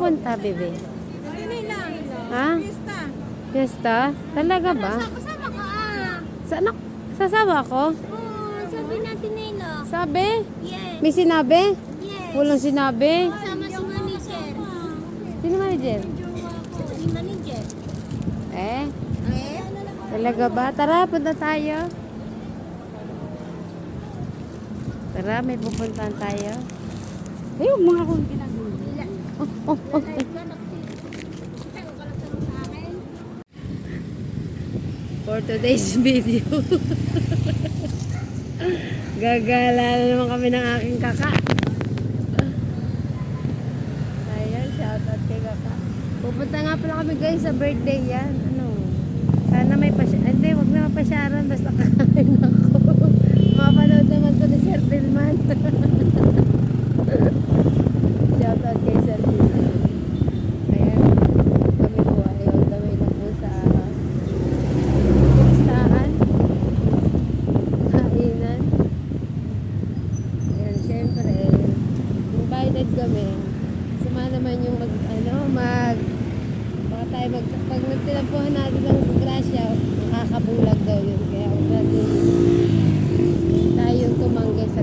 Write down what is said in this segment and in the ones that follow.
Pupunta, bebe? Lang. Ha? Pista. Fiesta? Talaga ba? Kasama ka ah. Saan ako? Sasama ako? Oo, sabi natin nila. Sabi? Yes. May sinabi? Yes. Walang sinabi. Kasama si manager. Sino manager? Si manager. Eh? Eh? Talaga ba? Tara, punta tayo. Tara, may pupuntahan tayo. Ay, huwag mga ginagawa. Oh, oh, oh. For today's video. Gagala na naman kami ng aking kaka. Ayan, shoutout kay kaka. Pupunta nga pala kami guys sa birthday yan. Ano? Sana may pasya... Hindi, wag na mapasyaran. Basta kakain ako. Mapanood naman to ni Sir Pilman. shoutout kay Sir. Kami po ay all the way na po sa listahan. Kainan. Ayan, syempre, invited kami. Sama naman yung mag, ano, mag, baka tayo mag, pag nagtinampuhan natin ng grasya, makakabulag daw yun. Kaya huwag natin tayong tumanggi sa.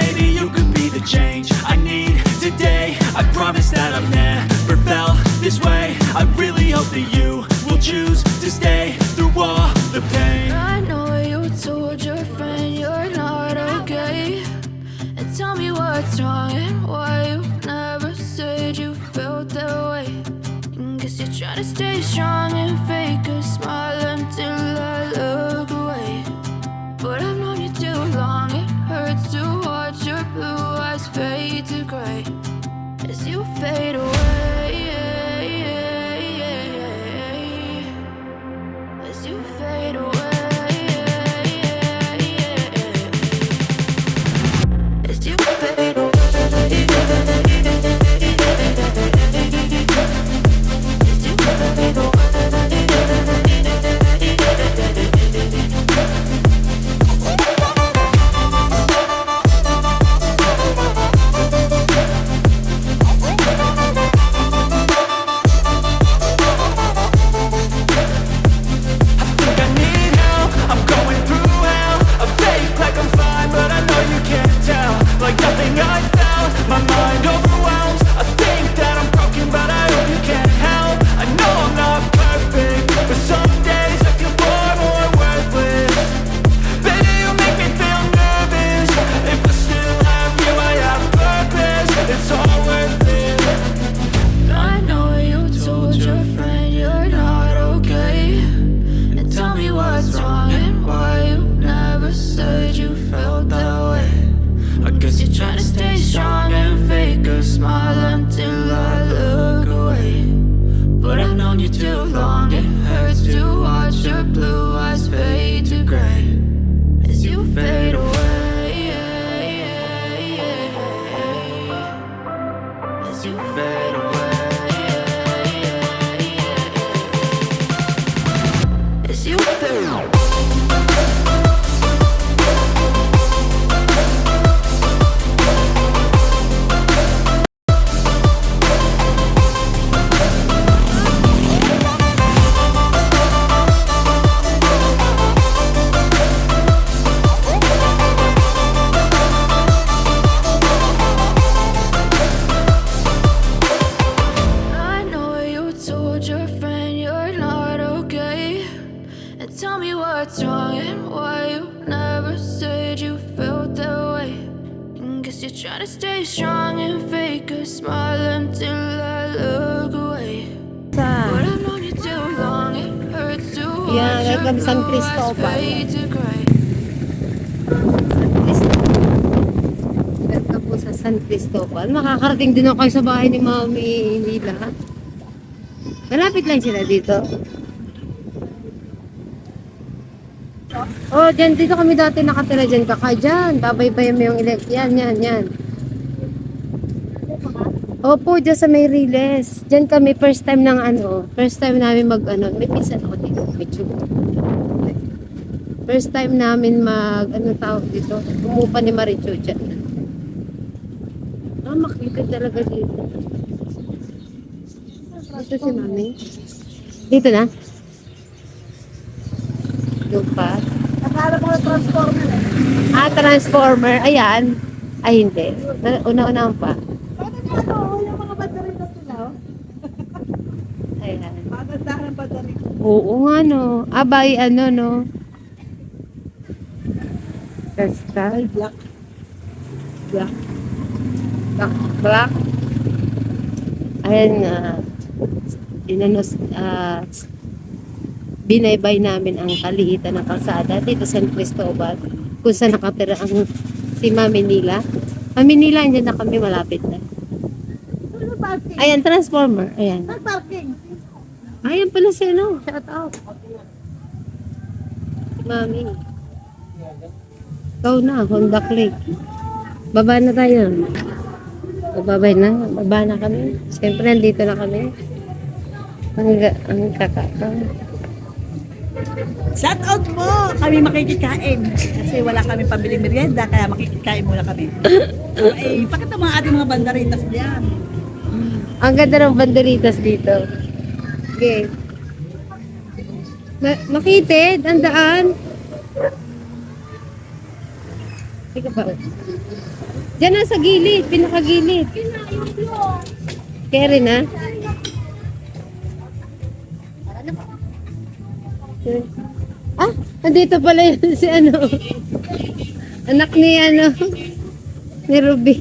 strong and try to stay strong and fake a smile until I look away. Sa... But I've known you too long, it hurts to watch Yeah, your welcome San blue eyes Cristobal. fade to gray. Po sa San Cristobal. Makakarating din ako kayo sa bahay ni Mami Nila. Malapit lang sila dito. Oh, dyan, dito kami dati nakatira dyan. Kaka dyan. Babaybayan mo yung elect. Yan, yan, yan. Opo, dyan sa may Riles. Dyan kami first time ng ano. First time namin mag ano. May pinsan ako dito. May. First time namin mag, ano tawag dito, umupa ni Maricho dyan. Ah, makita talaga dito. Ito si Mami. Dito na? Doon pa? Akala ko transformer. Ah, transformer. Ayan. Ay, hindi. Na- Una-unahan pa. Bakit ano, yung mga banderitas nila, oh. Ayan. Magandahan banderitas. Oo nga, no. Abay, ano, no. Basta. black. Black. Black. Black. Ayan nga. Inanos, ah, binaybay namin ang kalihitan ng kalsada dito sa San Cristobal kung saan nakatira ang si Mami Nila. Mami Nila, andyan na kami malapit na. Ayan, transformer. Ayan. Parking? Ayan pala si ano. Shout out. Si Mami. Ikaw na, Honda Click. Baba na tayo. Bababay na. Baba na kami. Siyempre, nandito na kami. Ang, ang kakakaw. Shout out mo! Kami makikikain. Kasi wala kami pambiling merienda, kaya makikikain muna kami. Ay, pakita mga ating mga banderitas diyan. Ang ganda ng banderitas dito. Okay. Ma- makitid, ang daan. Teka ba? Diyan na sa gilid, pinakagilid. Kere na? Ah, nandito pala yun si ano. Anak ni ano, ni Ruby.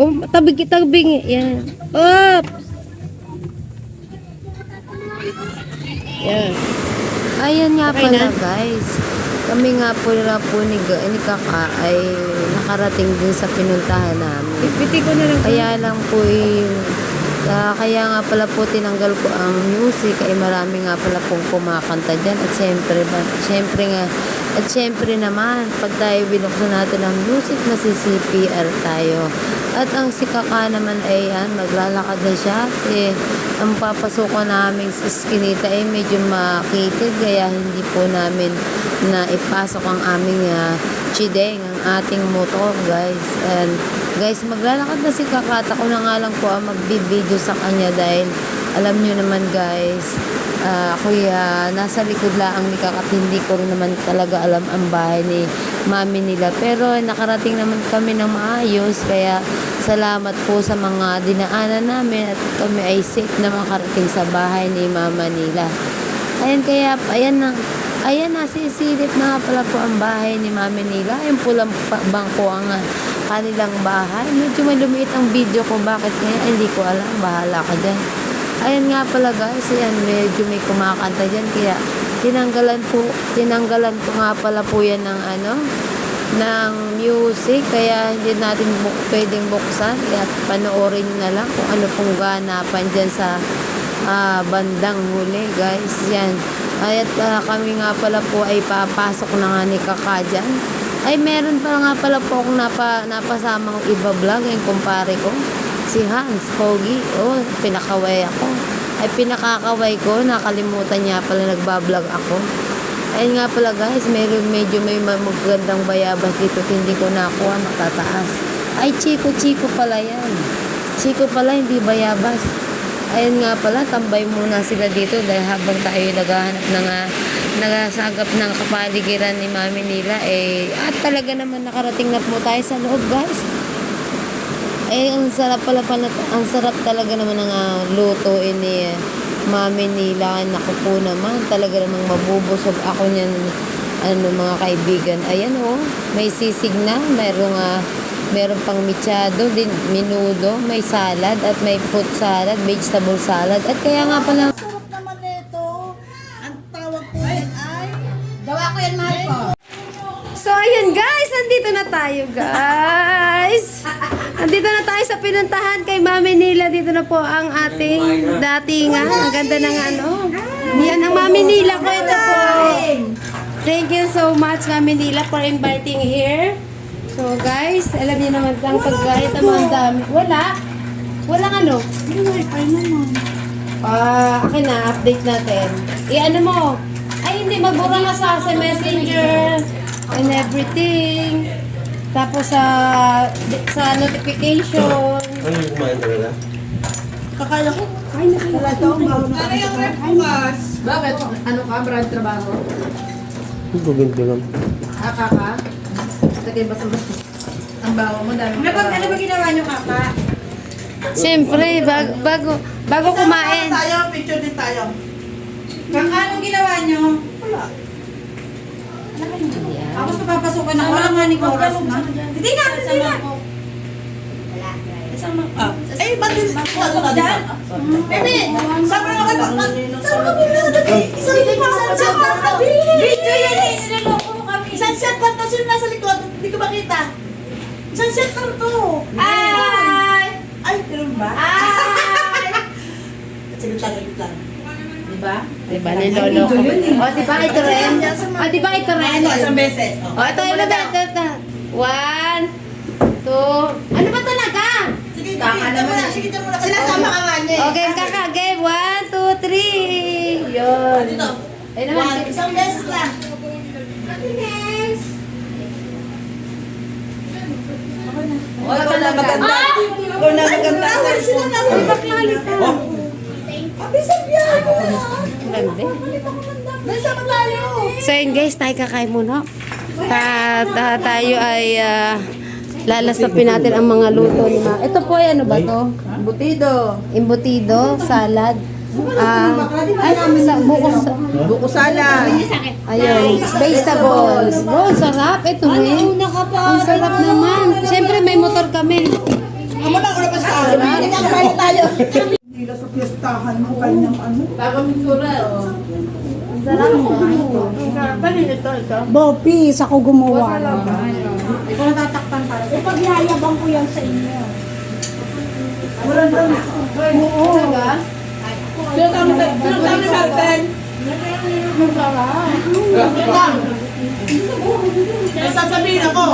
Oh, tabig tabing. Yan. Up! Yan. Ayan nga Okay pala na? guys. Kami nga po nila po ni, ni Kaka ay nakarating din sa pinuntahan namin. Piti ko na lang. Kaya lang po yung, ah, kaya nga pala po tinanggal ko ang music ay marami nga pala pong kumakanta dyan. At syempre, ba, syempre nga at syempre naman pag tayo binuksan natin ang music masi-CPR tayo. At ang si Kaka naman ay yan, maglalakad na siya kasi ang papasukan namin sa skinita ay medyo makitid kaya hindi po namin na ipasok ang aming uh, chideng, ang ating motor guys. And guys maglalakad na si Kakata ko na nga lang po ang magbibideo sa kanya dahil alam nyo naman guys ah kuya nasa likod lang ni Kakat hindi ko naman talaga alam ang bahay ni mami nila. Pero nakarating naman kami ng maayos. Kaya salamat po sa mga dinaanan namin at kami ay safe na makarating sa bahay ni mama nila. Ayan kaya ayan na Ayan na, sisilip na pala po ang bahay ni Mami nila. Yung pulang pa- bangko ang ah, kanilang bahay. Medyo may lumiit ang video ko. Bakit kaya? Hindi ko alam. Bahala ka dyan. Ayan nga pala guys. Ayan, medyo may kumakanta dyan. Kaya tinanggalan po, tinanggalan ko nga pala po yan ng ano, ng music. Kaya hindi natin bu- pwedeng buksan. Kaya panoorin na lang kung ano pong ganapan dyan sa ah, bandang huli guys. Yan. At ah, kami nga pala po ay papasok na nga ni Kaka dyan. Ay, meron pa nga pala po akong napa, napasamang iba vlog, yung kumpare ko. Si Hans, Pogi. Oh, pinakaway ako. Ay, pinakakaway ko. Nakalimutan niya pala nagbablog ako. Ayun nga pala guys, meron medyo may ma- magandang bayabas dito. Hindi ko nakuha, matataas. Ay, Chico, Chico pala yan. Chico pala, hindi bayabas. Ayun nga pala, tambay muna sila dito dahil habang tayo naghahanap ng uh, nagasagap ng kapaligiran ni mami nila, eh, at talaga naman nakarating na po tayo sa loob, guys. Eh, ang sarap pala pala, ang sarap talaga naman ng ah, lutuin ni ah, mami nila. Naku po naman, talaga namang mabubusog ako niyan ano mga kaibigan. Ayan oh, may sisig na, merong ah, meron pang michado, din minudo, may salad at may fruit salad, vegetable salad. At kaya nga pala Sarap naman nito. Ang tawag yan ay... Gawa ko yan, mahal ko. So, ayan guys, nandito na tayo guys. Nandito na tayo sa pinuntahan kay Mami Nila. Dito na po ang ating datingan. Ang ganda ng ano. Yan ang Mami Nila ko. Ito po. Thank you so much Mami Nila for inviting here. So guys, alam niyo naman ang pagkahit ang mga dami. Wala. Walang ano. Ah, akin na, update natin. I-ano mo? Ay, hindi, magbura ka sa, sa messenger and everything. Tapos sa sa notification. Ano yung kumain talaga? Kakala ko. Ay, nakala to. Ano yung rep? Bakit? Ano ka? Brand trabaho? Gugunto lang. Aka ka? Tagay ba sa Ang bawa mo, dami. Ano ba, ano ba ginawa niyo, kaka? Siyempre, bago, bago, bago kumain. tayo, picture din tayo. Kaka, anong ginawa niyo? Wala. Ako sa papasukan na, wala nga ni Coras na. Hindi na, hindi na. Ah. Eh, ba't din? Ano ka dyan? Bebe, sabi na ka Sabi ka muna na Isang hindi pa sa chat pa kami. Video yan eh. Sinaloko mo kami. Isang chat pa to. Sino nasa likod? Hindi ko makita. Isang chat lang to. Ay! Ay, ganun ba? Ay! Sige, tagalit lang. Diba? Diba, nilolo ko. O, diba ito rin? O, diba ito rin? Ano, isang beses. O, ito, ito, ito, ito, ito. One, two, ano ba talaga? Sige, sige, dyan mo na. Sige, dyan mo na. Sinasama ka nga niya. Okay, kaka, game. One, two, three. Yun. Dito. Ayun naman. One, isang beses lang. O, ikaw na maganda. Ikaw na maganda. Ay, sila na. Ay, baklalita. Abi, sabihan mo na. Ganda. Nasa malayo. So yun guys, tayo kakain muna. Ta, ta, tayo ay uh, lalasapin natin ang mga luto ni Ma. Ito po ay ano ba to? Butido. Imbutido, salad. Ah, ay, sa, buko, sa, Buko salad. ayun, vegetables. Wow, sarap. Ito rin. Ang sarap naman. Siyempre may motor kami. Amo na, una pa sa akin. Hindi na kumain tayo. Hindi sa piyestahan mo kanyang ano. Bopis, ako gumawa. Ikaw para sa Ipagyayabang ko yan sa inyo. Wala na. Oo. Sino kami sa... Sino kami sa atin? Sasabihin ako,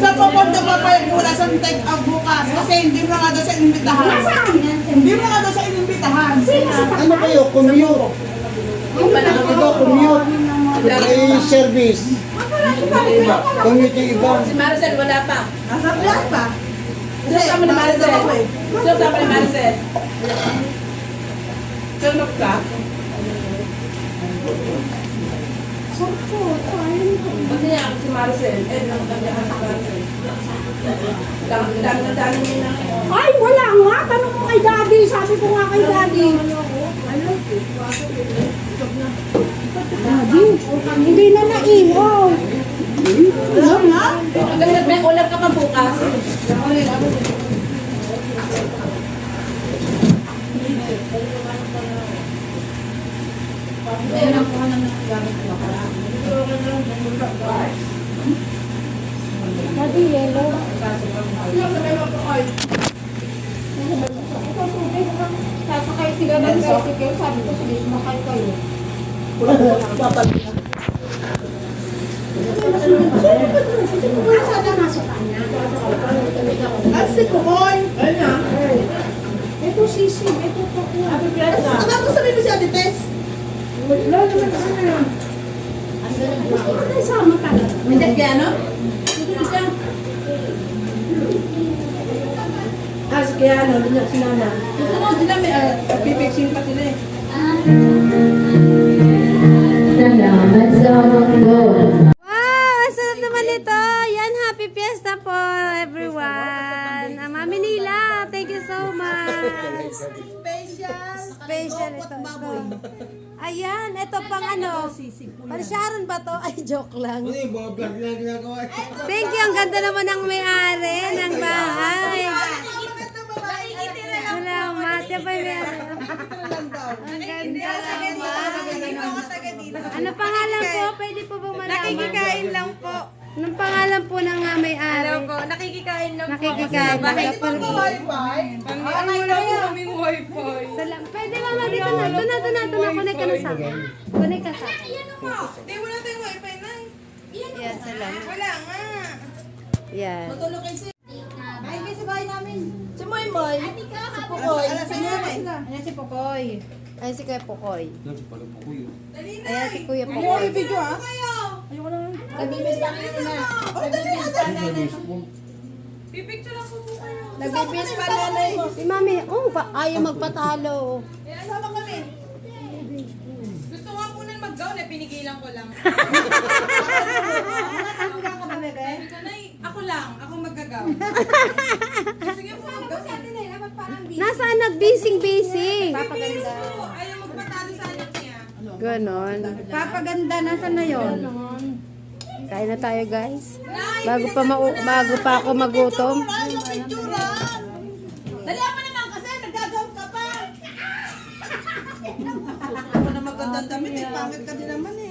sa pupunta pa pa yung mula sa take out bukas kasi hindi mo nga daw sa inimbitahan. Hindi mo nga daw sa inimbitahan. Ano kayo? Commute? Ano ba? Commute? May service. Yung iba. Maricel, wala pa. Nasa wala pa. Kasi kami ni Maricel. Sino kami ni Maricel? Sino ka? Ano yan si Maricel? Eh, nakagandahan si Maricel. Ay, wala nga. Tanong mo kay daddy. Sabi ko nga kay daddy. Daddy, hindi na naihaw. Wala nga. Ganyan, may ulam ka pa bukas. Daddy, yellow. Sasakay sila ng tricycle. Sabi ko, sige, sumakay kayo. Asa na nasa kanya? At si Kukoy. Ayun na. Ito sisi, ito po ko. Ano mo sabihin mo si Ate Tess? Wala naman sana. Ano sama ka? May ano? Ah, si Kiano, doon niya sinama. Ano, sila may uh, pipixing pa sila eh. Wow! Ang Special. Special ito. ito. Ayan, ito pang ano? Para Sharon ba to? Ay, joke lang. Ano yung mga vlog na ginagawa? Thank you. Ang ganda naman ng may-ari ng bahay. Salamat. Yan pa yung may-ari. Ang ganda naman. Ano pangalan po? Pwede po ba malaman? Nakikikain lang po. Anong pangalan po ng uh, may-ari? Ano po, nakikikain lang po. Nakikikain. Bakit po po Wi-Fi? Ang wala po kaming wifi. Salam. Pwede mama dito na. Doon na, doon na, doon na. Connect ka na sa akin. Connect ka sa akin. Hindi, wala tayong wifi na. Yan, salam. Wala nga. Yan. Ay, kayo sa bahay namin. Si Moy Moy. Si Pukoy. Si Nanay. Ayan si Popoy. Ayan si Kuya Pokoy. Doon sa pala po ko yun. Ayan si Kuya Pokoy. Video ah. Nagbibis pa kami na. Nagbibis pa nanay. Pipicture ako po kayo. Nagbibis pa nanay. Si Mami, oh, pa, ayaw magpatalo. Sama kami. Gusto nga po nun mag-gown eh, pinigilan ko lang. Hanggang ka ba, bebe? Ako lang, ako mag-gown. Sige po, mag-gown. Nasaan na bising-bising? Papaganda. Ganon. Papaganda, nasan na yun? Kain na tayo, guys. Bago pa mau bago pa ako magutom. Dali mo naman kasi, nag-gown ka pa. Ako na magandang damit eh, pangit ka din naman eh.